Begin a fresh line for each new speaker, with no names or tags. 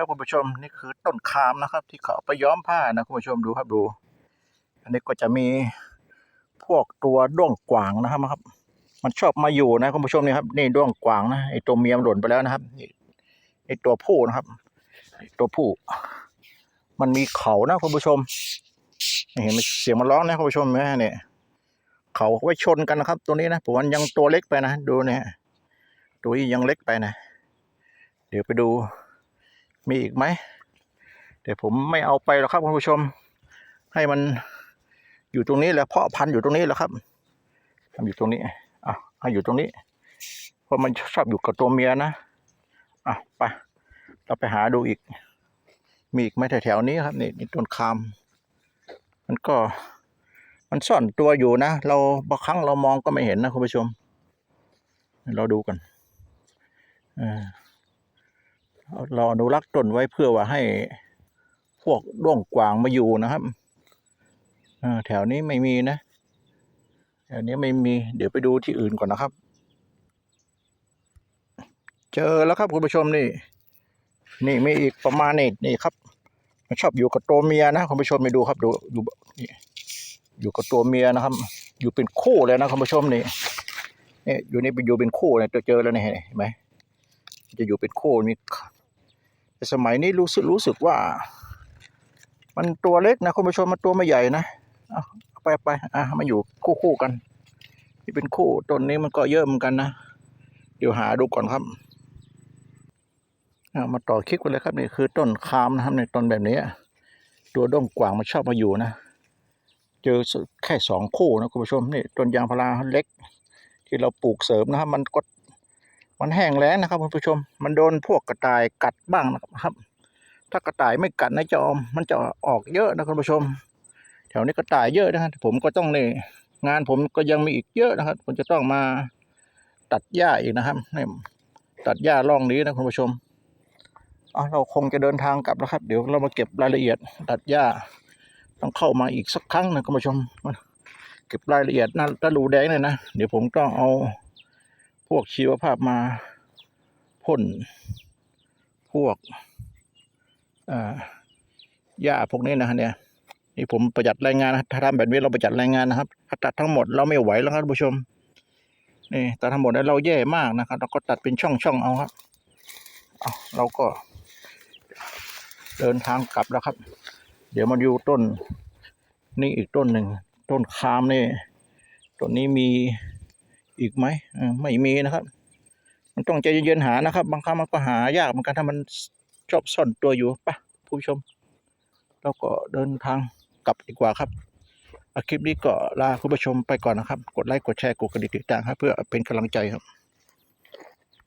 ครับคุณผู้ชมนี่คือต้นคามนะครับ ที่เขาไปย้อมผ้านะคุณผู้ชมดูครับดู อันนี้ก็จะมีพวกตัวด้วงกวางนะครับครับ มันชอบมาอยู่นะคุณผู้ชมนี่ครับนี่ด้วงกวางนะไอตัวเมียมหล่นไปแล้วนะครับนี่ไอตัวผู้นะครับตัวผู้ มันมีเขานะคุณผู้ชมเห็นเสียงมันร้องนะคุณผู้ชมไหมเนี่ยเขาไว้ชนกันนะครับ ตัวนี้นะผมว่ายังตัวเล็กไปนะ ดูเนี่ยตัวนี้ยังเล็กไปนะ เดี๋ยวไปดู มีอีกไหมเดี๋ยวผมไม่เอาไปหรอกครับคุณผู้ชม ให้มันอยู่ตรงนี้แหละเพาะพันธุ์อยู่ตรงนี้แหละครับทำอยู่ตรงนี้อะให้อยู่ตรงนี้ เพราะมันชอบอยู่กับตัวเมียนะอะไปเราไปหาดูอีก มีอีกไหมแถวๆนี้ครับนี่นี่ต้นคาม มันก็มันซ่อนตัวอยู่นะ เราบางครั้งเรามองก็ไม่เห็นนะคุณผู้ชม เราดูกันเออ เราอนุรักษ์ต้นไว้เพื่อว่าให้พวกด้วงกวางมาอยู่นะครับแถวนี้ไม่มีนะ แถวนี้ไม่มี เดี๋ยวไปดูที่อื่นก่อนนะครับ เจอแล้วครับคุณผู้ชมนี่ นี่มีอีกประมาณนี่นี่ครับ มันชอบอยู่กับตัวเมียนะคุณผู้ชมไปดูครับดูอยู่นี่อยู่กับตัวเมียนะครับ อยู่เป็นคู่เลยนะคุณผู้ชมนี่นี่อยู่นี่เป็นอยู่เป็นคู่เนี่ยเจอแล้วนี่เห็นไหมจะอยู่เป็นคู่มี แต่สมัยนี้รู้สึกรู้สึกว่า มันตัวเล็กนะคุณผู้ชมมันตัวไม่ใหญ่นะเอาไปไปอะมาอยู่คู่คู่กันที่เป็นคู่ต้นนี้มันก็เยอะเหมือนกันนะเดี๋ยวหาดูก่อนครับมาต่อคลิกกันเลยครับนี่คือต้นคามนะครับในต้นแบบนี้ ตัวด้งกว่างมันชอบมาอยู่นะเจอแค่สองคู่นะคุณผู้ชมนี่ต้นยางพาราเล็ก ที่เราปลูกเสริมนะครับมันก็ มันแห้งแล้งนะครับคุณผู้ชม มันโดนพวกกระต่ายกัดบ้างนะครับ ถ้ากระต่ายไม่กัดนะจอม มันจะออกเยอะนะคุณผู้ชม แถวนี้กระต่ายเยอะนะครับผมก็ต้องเนี่งานผมก็ยังมีอีกเยอะนะครับผมจะต้องมาตัดหญ้าอีกนะครับนี่ตัดหญ้าร่องนี้นะคุณผู้ชมอ๋อเราคงจะเดินทางกลับแล้วครับ เดี๋ยวเรามาเก็บรายละเอียด ตัดหญ้าต้องเข้ามาอีกสักครั้งนะคุณผู้ชม เก็บรายละเอียดนะตะลูแดงเลยนะ เดี๋ยวผมต้องเอา พวกชีวภาพมาพ่นพวกอ่าหญ้าพวกนี้นะเนี่ยนี่ผมประหยัดแรงงานนะถ้าทำแบบนี้เราประหยัดแรงงานนะครับถ้าตัดทั้งหมดเราไม่ไหวแล้วครับท่านผู้ชมนี่ตัดทั้งหมดแล้วเราแย่มากนะครับ เราก็ตัดเป็นช่องๆเอาครับเอาเราก็ เดินทางกลับแล้วครับ เดี๋ยวมาดูต้น นี่อีกต้นหนึ่งต้นคามนี่ต้นนี้มี อีกไหมไม่มีนะครับ มันต้องใจเย็นๆหานะครับ บางครั้งมันก็หายากเหมือนกันถ้ามันชอบซ่อนตัวอยู่ปะผู้ชม เราก็เดินทางกลับดีกว่าครับคลิปนี้ก็ลาคุณผู้ชมไปก่อนนะครับ กดไลค์กดแชร์กดกระดิ่งติดตามครับเพื่อเป็นกำลังใจครับ